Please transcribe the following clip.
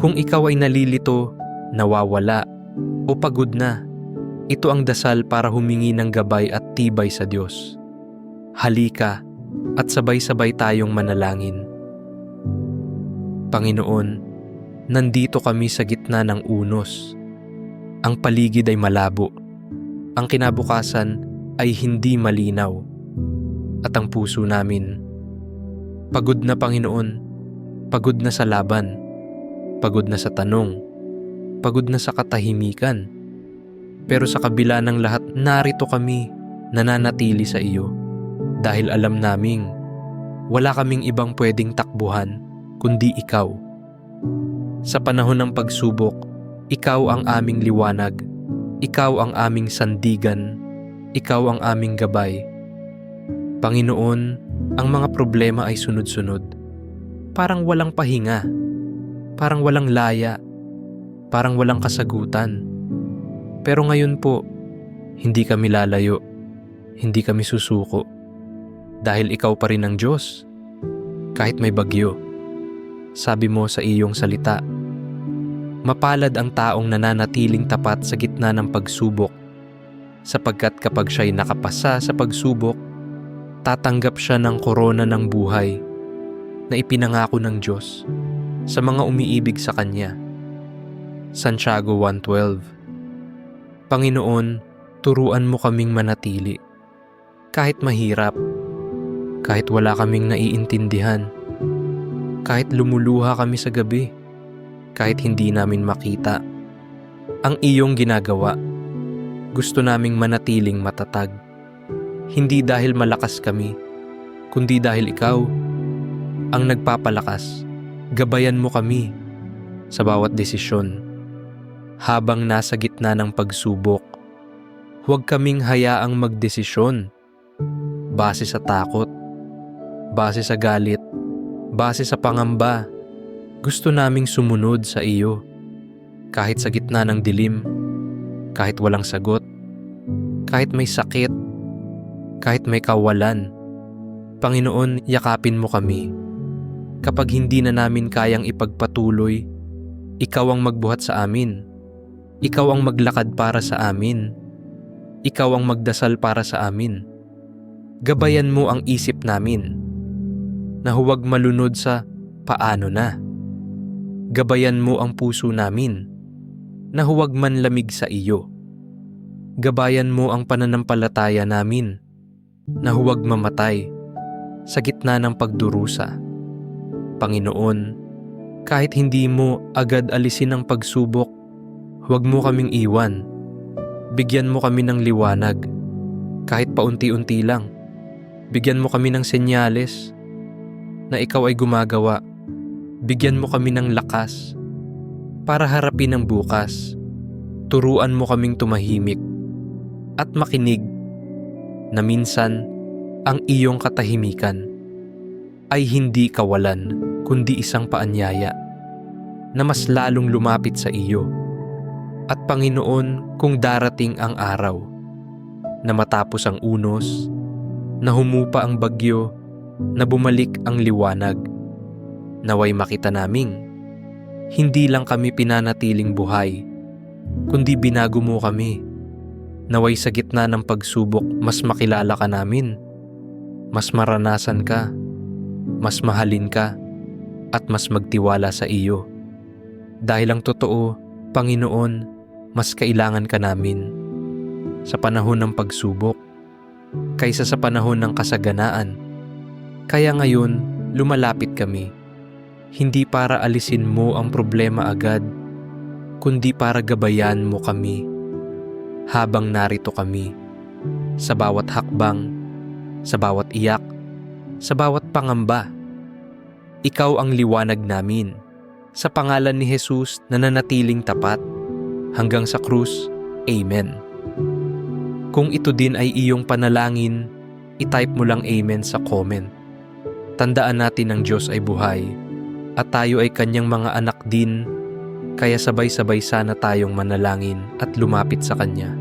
Kung ikaw ay nalilito, nawawala, o pagod na, ito ang dasal para humingi ng gabay at tibay sa Diyos. Halika at sabay-sabay tayong manalangin. Panginoon, nandito kami sa gitna ng unos. Ang paligid ay malabo. Ang kinabukasan ay hindi malinaw. At ang puso namin, pagod na Panginoon, pagod na sa laban, pagod na sa tanong, pagod na sa katahimikan. Pero sa kabila ng lahat, narito kami, nananatili sa iyo. Dahil alam naming, wala kaming ibang pwedeng takbuhan, kundi ikaw. Sa panahon ng pagsubok, ikaw ang aming liwanag, ikaw ang aming sandigan, ikaw ang aming gabay. Panginoon, ang mga problema ay sunod-sunod. Parang walang pahinga, parang walang laya, parang walang kasagutan. Pero ngayon po, hindi kami lalayo, hindi kami susuko. Dahil ikaw pa rin ang Diyos, kahit may bagyo. Sabi mo sa iyong salita, Mapalad ang taong nananatiling tapat sa gitna ng pagsubok, sapagkat kapag siya'y nakapasa sa pagsubok, tatanggap siya ng korona ng buhay na ipinangako ng Diyos sa mga umiibig sa Kanya. Santiago 1.12 Panginoon, turuan mo kaming manatili. Kahit mahirap, kahit wala kaming naiintindihan, kahit lumuluha kami sa gabi, kahit hindi namin makita. Ang iyong ginagawa, gusto naming manatiling matatag. Hindi dahil malakas kami, kundi dahil ikaw ang nagpapalakas. Gabayan mo kami sa bawat desisyon. Habang nasa gitna ng pagsubok, huwag kaming hayaang magdesisyon base sa takot, base sa galit, base sa pangamba. Gusto naming sumunod sa iyo kahit sa gitna ng dilim, kahit walang sagot, kahit may sakit, kahit may kawalan. Panginoon, yakapin mo kami. Kapag hindi na namin kayang ipagpatuloy, ikaw ang magbuhat sa amin. Ikaw ang maglakad para sa amin. Ikaw ang magdasal para sa amin. Gabayan mo ang isip namin na huwag malunod sa paano na. Gabayan mo ang puso namin na huwag manlamig sa iyo. Gabayan mo ang pananampalataya namin na huwag mamatay sa gitna ng pagdurusa. Panginoon, kahit hindi mo agad alisin ang pagsubok, huwag mo kaming iwan. Bigyan mo kami ng liwanag, kahit paunti-unti lang. Bigyan mo kami ng senyales na ikaw ay gumagawa. Bigyan mo kami ng lakas para harapin ang bukas. Turuan mo kaming tumahimik at makinig na minsan ang iyong katahimikan ay hindi kawalan kundi isang paanyaya na mas lalong lumapit sa iyo. At Panginoon, kung darating ang araw na matapos ang unos, na humupa ang bagyo, na bumalik ang liwanag, naway makita naming hindi lang kami pinanatiling buhay, kundi binago mo kami. Naway sa gitna ng pagsubok, mas makilala ka namin, mas maranasan ka, mas mahalin ka, at mas magtiwala sa iyo. Dahil ang totoo, Panginoon, mas kailangan ka namin sa panahon ng pagsubok kaysa sa panahon ng kasaganaan. Kaya ngayon, lumalapit kami, hindi para alisin mo ang problema agad, kundi para gabayan mo kami habang narito kami sa bawat hakbang, sa bawat iyak, sa bawat pangamba. Ikaw ang liwanag namin. Sa pangalan ni Jesus na nanatiling tapat hanggang sa krus. Amen. Kung ito din ay iyong panalangin, itype mo lang Amen sa comment. Tandaan natin ang Diyos ay buhay at tayo ay kanyang mga anak din kaya sabay-sabay sana tayong manalangin at lumapit sa Kanya.